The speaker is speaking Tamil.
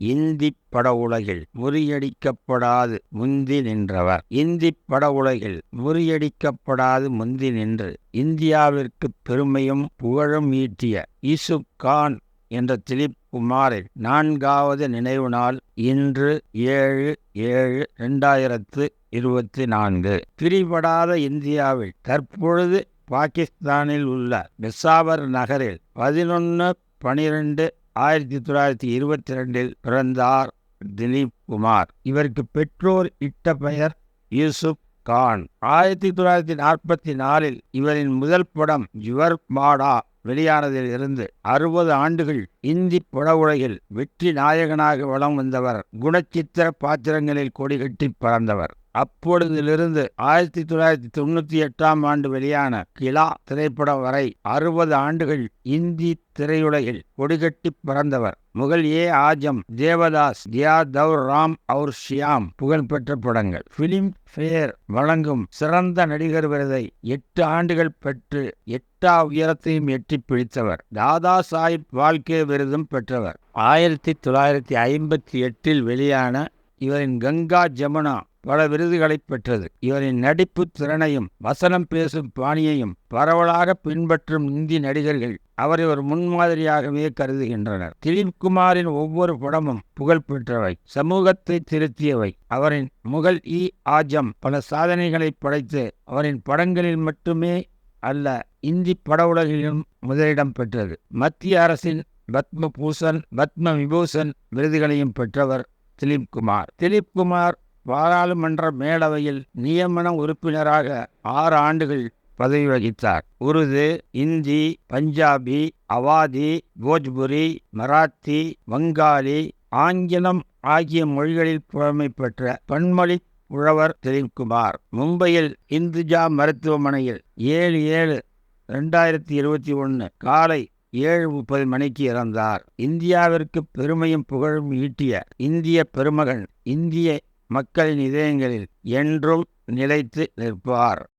இந்தி பட உலகில் முறியடிக்கப்படாது முந்தி நின்றவர். இந்தி பட உலகில் முறியடிக்கப்படாது முந்தி நின்று இந்தியாவிற்கு பெருமையும் புகழும் ஈட்டிய யூசுப் கான் என்ற திலீப் குமாரின் நான்காவது நினைவு நாள் இன்று ஏழு ஏழு ரெண்டாயிரத்து இருபத்தி நான்கு. பிரிபடாத இந்தியாவில் தற்பொழுது பாகிஸ்தானில் உள்ள பெசாவர் நகரில் பதினொன்று பனிரெண்டு ஆயிரத்தி தொள்ளாயிரத்தி இருபத்தி ரெண்டில் பிறந்தார் திலீப் குமார். இவருக்கு பெற்றோர் இட்ட பெயர் யூசுப் கான். ஆயிரத்தி தொள்ளாயிரத்தி நாற்பத்தி நாலில் இவரின் முதல் படம் யுவர் மாடா வெளியானதில் இருந்து அறுபது ஆண்டுகள் இந்தி பட உலகில் வெற்றி நாயகனாக வலம் வந்தவர். குணச்சித்திர பாத்திரங்களில் கொடிகட்டி பறந்தவர். அப்பொழுதிலிருந்து ஆயிரத்தி தொள்ளாயிரத்தி தொண்ணூத்தி எட்டாம் ஆண்டு வெளியான கிலா திரைப்படம் வரை அறுபது ஆண்டுகள் இந்தி திரையுலகில் கொடிகட்டி பறந்தவர். முகல் ஏ. ஆஜம் தேவதாஸ் தியா தௌர் ராம் அவுர் ஷியாம் புகழ்பெற்ற படங்கள். பிலிம் ஃபேர் வழங்கும் சிறந்த நடிகர் விருதை எட்டு ஆண்டுகள் பெற்று எட்டா உயரத்தையும் எட்டி பிடித்தவர். தாதா சாஹிப் வாழ்க்கை விருதும் பெற்றவர். ஆயிரத்தி தொள்ளாயிரத்தி ஐம்பத்தி எட்டில் வெளியான இவரின் கங்கா ஜமுனா பல விருதுகளை பெற்றது. இவரின் நடிப்பு திறனையும் வசனம் பேசும் பாணியையும் பரவலாக பின்பற்றும் இந்தி நடிகர்கள் அவரை ஒரு முன்மாதிரியாகவே கருதுகின்றனர். திலீப் குமாரின் ஒவ்வொரு படமும் புகழ் பெற்றவை சமூகத்தை திருத்தியவை. அவரின் முகல் இ. ஆஜம் பல சாதனைகளை படைத்து அவரின் படங்களில் மட்டுமே அல்ல இந்தி பட உலகிலும் முதலிடம் பெற்றது. மத்திய அரசின் பத்ம பூஷன் பத்ம விபூஷன் விருதுகளையும் பெற்றவர் திலீப் குமார். திலீப் குமார் பாராளுமன்ற மேலவையில் நியமன உறுப்பினராக ஆறு ஆண்டுகள் பதவி வகித்தார். உருது இந்தி பஞ்சாபி அவாதி போஜ்புரி மராத்தி வங்காளி ஆங்கிலம் ஆகிய மொழிகளில் புலமை பெற்ற பன்மொழி உழவர் திலீப்குமார் மும்பையில் இந்துஜா மருத்துவமனையில் ஏழு ஏழு ரெண்டாயிரத்தி இருபத்தி ஒன்று காலை ஏழு முப்பது மணிக்கு இறந்தார். இந்தியாவிற்கு பெருமையும் புகழும் ஈட்டிய இந்திய பெருமகன் இந்திய மக்களின் இதயங்களில் என்றும் நிலைத்து நிற்பார்.